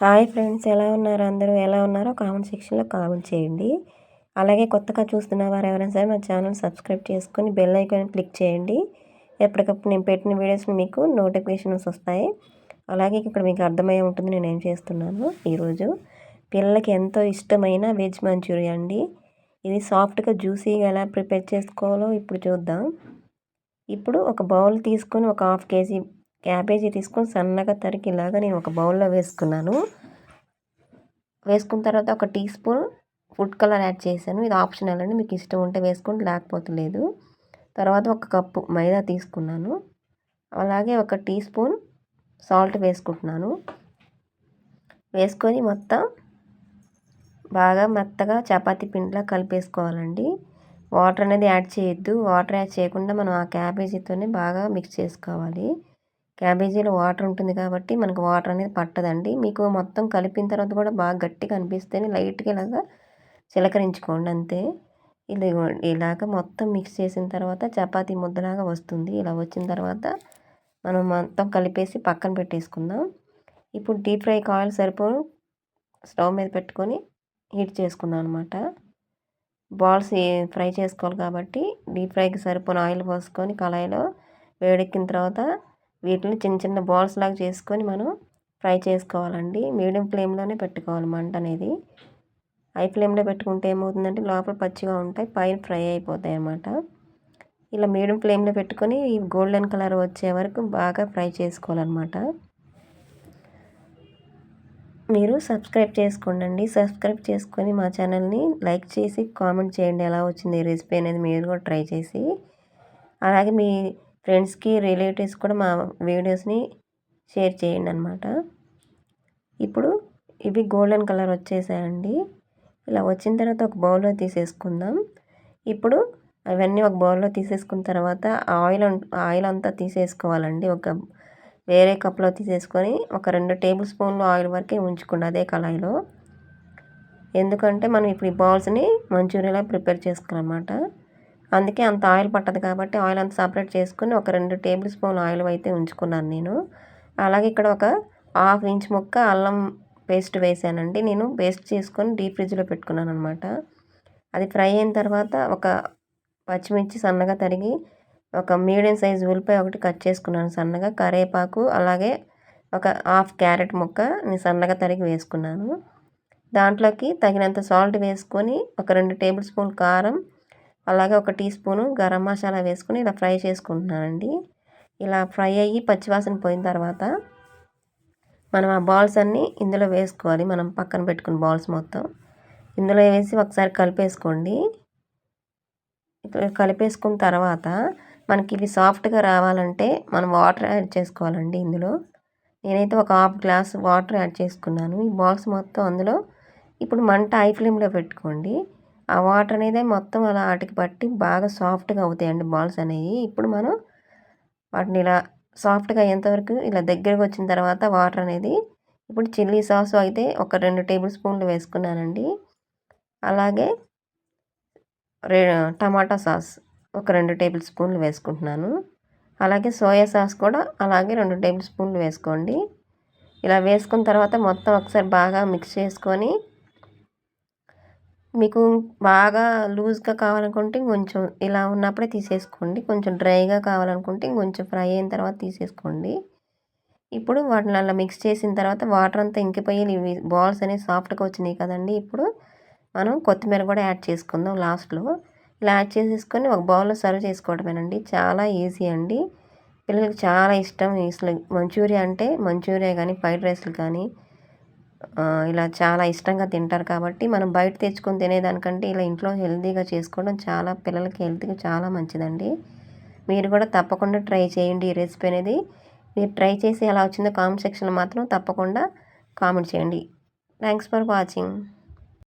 Hi friends ఎలా ఉన్నారు? అందరూ ఎలా ఉన్నారో కామెంట్ సెక్షన్లో కామెంట్ చేయండి. అలాగే కొత్తగా చూస్తున్న వారు ఎవరైనా సరే మా ఛానల్ సబ్స్క్రైబ్ చేసుకొని బెల్ ఐకాన్ క్లిక్ చేయండి. ఎప్పటికప్పుడు నేను పెట్టిన వీడియోస్ని మీకు నోటిఫికేషన్స్ వస్తాయి. అలాగే ఇక్కడ మీకు అర్థమయ్యే ఉంటుంది నేను ఏం చేస్తున్నాను ఈరోజు. పిల్లలకి ఎంతో ఇష్టమైన వెజ్ మంచూరియా అండి. ఇది సాఫ్ట్గా జ్యూసీగా ఎలా ప్రిపేర్ చేసుకోవాలో ఇప్పుడు చూద్దాం. ఇప్పుడు ఒక బౌల్ తీసుకొని ఒక హాఫ్ కేజీ క్యాబేజీ తీసుకొని సన్నగా తరికి ఇలాగా నేను ఒక బౌల్లో వేసుకున్నాను. వేసుకున్న తర్వాత ఒక teaspoon food colour add చేశాను. ఇది ఆప్షనల్ అండి. మీకు ఇష్టం ఉంటే వేసుకుంటే లేకపోతే లేదు. తర్వాత ఒక కప్పు మైదా తీసుకున్నాను. అలాగే ఒక టీ స్పూన్ సాల్ట్ వేసుకుంటున్నాను. వేసుకొని మొత్తం బాగా మెత్తగా చపాతి పిండిలా కలిపేసుకోవాలండి. వాటర్ అనేది యాడ్ చేయొద్దు. వాటర్ యాడ్ చేయకుండా మనం ఆ క్యాబేజీతోనే బాగా మిక్స్ చేసుకోవాలి. క్యాబేజీలో వాటర్ ఉంటుంది కాబట్టి మనకు వాటర్ అనేది పట్టదండి. మీకు మొత్తం కలిపిన తర్వాత కూడా బాగా గట్టిగా అనిపిస్తేనే లైట్గా ఇలాగా చిలకరించుకోండి అంతే. ఇది ఇలాగ మొత్తం మిక్స్ చేసిన తర్వాత చపాతీ ముద్దలాగా వస్తుంది. ఇలా వచ్చిన తర్వాత మనం మొత్తం కలిపేసి పక్కన పెట్టేసుకుందాం. ఇప్పుడు డీప్ ఫ్రైకి ఆయిల్ సరిపోను స్టవ్ మీద పెట్టుకొని హీట్ చేసుకుందాం అనమాట బాల్స్ ఫ్రై చేసుకోవాలి కాబట్టి డీప్ ఫ్రైకి సరిపోయిన ఆయిల్ పోసుకొని కళాయిలో వేడెక్కిన తర్వాత వీటిని చిన్న చిన్న బాల్స్ లాగా చేసుకొని మనం ఫ్రై చేసుకోవాలండి. మీడియం ఫ్లేమ్లోనే పెట్టుకోవాలి మంట అనేది. హై ఫ్లేమ్లో పెట్టుకుంటే ఏమవుతుందంటే లోపల పచ్చిగా ఉంటాయి పైన ఫ్రై అయిపోతాయి అన్నమాట. ఇలా మీడియం ఫ్లేమ్లో పెట్టుకొని ఈ గోల్డెన్ కలర్ వచ్చే వరకు బాగా ఫ్రై చేసుకోవాలన్నమాట. మీరు సబ్స్క్రైబ్ చేసుకోండి సబ్స్క్రైబ్ చేసుకొని మా ఛానల్ని లైక్ చేసి కామెంట్ చేయండి ఎలా వచ్చింది రెసిపీ అనేది మీరు కూడా ట్రై చేసి. అలాగే మీ ఫ్రెండ్స్కి రిలేటివ్స్ కూడా మా వీడియోస్ని షేర్ చేయండి అనమాట ఇప్పుడు ఇవి గోల్డెన్ కలర్ వచ్చేసాయండి. ఇలా వచ్చిన తర్వాత ఒక బౌల్లో తీసేసుకుందాం. ఇప్పుడు అవన్నీ ఒక బౌల్లో తీసేసుకున్న తర్వాత ఆయిల్ ఆయిల్ అంతా తీసేసుకోవాలండి. ఒక వేరే కప్లో తీసేసుకొని ఒక రెండు టేబుల్ స్పూన్లు ఆయిల్ వరకే ఉంచుకోండి అదే కళాయిలో. ఎందుకంటే మనం ఇప్పుడు ఈ బాల్స్ని మంచూరియాలో ప్రిపేర్ చేసుకోవాలన్నమాట. అందుకే అంత ఆయిల్ పట్టదు కాబట్టి ఆయిల్ అంత సపరేట్ చేసుకుని ఒక రెండు టేబుల్ స్పూన్ ఆయిల్ అయితే ఉంచుకున్నాను నేను. అలాగే ఇక్కడ ఒక హాఫ్ ఇంచ్ ముక్క అల్లం పేస్ట్ వేసానండి. నేను పేస్ట్ చేసుకొని డీప్ ఫ్రిడ్జ్లో పెట్టుకున్నాను అనమాట అది ఫ్రై అయిన తర్వాత ఒక పచ్చిమిర్చి సన్నగా తరిగి ఒక మీడియం సైజ్ ఉల్లిపాయ ఒకటి కట్ చేసుకున్నాను సన్నగా. కరేపాకు అలాగే ఒక హాఫ్ క్యారెట్ ముక్క నేను సన్నగా తరిగి వేసుకున్నాను. దాంట్లోకి తగినంత సాల్ట్ వేసుకొని ఒక రెండు టేబుల్ స్పూన్ కారం అలాగే ఒక టీ స్పూను గరం మసాలా వేసుకుని ఇలా ఫ్రై చేసుకుంటున్నానండి. ఇలా ఫ్రై అయ్యి పచ్చివాసన పోయిన తర్వాత మనం ఆ బాల్స్ అన్నీ ఇందులో వేసుకోవాలి. మనం పక్కన పెట్టుకున్న బాల్స్ మొత్తం ఇందులో వేసి ఒకసారి కలిపేసుకోండి. కలిపేసుకున్న తర్వాత మనకి ఇవి సాఫ్ట్గా రావాలంటే మనం వాటర్ యాడ్ చేసుకోవాలండి ఇందులో. నేనైతే ఒక హాఫ్ గ్లాస్ వాటర్ యాడ్ చేసుకున్నాను. ఈ బాల్స్ మొత్తం అందులో ఇప్పుడు మంట హై ఫ్లేమ్లో పెట్టుకోండి. ఆ వాటర్ అనేది మొత్తం అలా వాటికి పట్టి బాగా సాఫ్ట్గా అవుతాయండి బాల్స్ అనేవి. ఇప్పుడు మనం వాటిని ఇలా సాఫ్ట్గా అయ్యేంతవరకు ఇలా దగ్గరకు వచ్చిన తర్వాత వాటర్ అనేది ఇప్పుడు చిల్లీ సాస్ అయితే ఒక రెండు టేబుల్ స్పూన్లు వేసుకున్నానండి. అలాగే రే టమాటా సాస్ ఒక రెండు టేబుల్ స్పూన్లు వేసుకుంటున్నాను. అలాగే సోయా సాస్ కూడా అలాగే రెండు టేబుల్ స్పూన్లు వేసుకోండి. ఇలా వేసుకున్న తర్వాత మొత్తం ఒకసారి బాగా మిక్స్ చేసుకొని మీకు బాగా లూజ్గా కావాలనుకుంటే కొంచెం ఇలా ఉన్నప్పుడే తీసేసుకోండి. కొంచెం డ్రైగా కావాలనుకుంటే కొంచెం ఫ్రై అయిన తర్వాత తీసేసుకోండి. ఇప్పుడు వాటిని అలా మిక్స్ చేసిన తర్వాత వాటర్ అంతా ఇంకిపోయి ఇవి బాల్స్ అనేవి సాఫ్ట్గా వచ్చినాయి కదండి ఇప్పుడు మనం కొత్తిమీర కూడా యాడ్ చేసుకుందాం లాస్ట్లో. ఇలా యాడ్ చేసేసుకొని ఒక బౌల్లో సర్వ్ చేసుకోవడమేనండి. చాలా ఈజీ అండి. పిల్లలకి చాలా ఇష్టం. అసలు మంచూరియా అంటే మంచూరియా కానీ ఫ్రైడ్ రైస్లు కానీ ఇలా చాలా ఇష్టంగా తింటారు కాబట్టి మనం బయట తెచ్చుకొని తినేదానికంటే ఇలా ఇంట్లో హెల్తీగా చేసుకోవడం చాలా పిల్లలకి హెల్త్కి చాలా మంచిదండి. మీరు కూడా తప్పకుండా ట్రై చేయండి ఈ రెసిపీ అనేది. మీరు ట్రై చేసి ఎలా వచ్చిందో కామెంట్ సెక్షన్లో మాత్రం తప్పకుండా కామెంట్ చేయండి. Thanks for watching.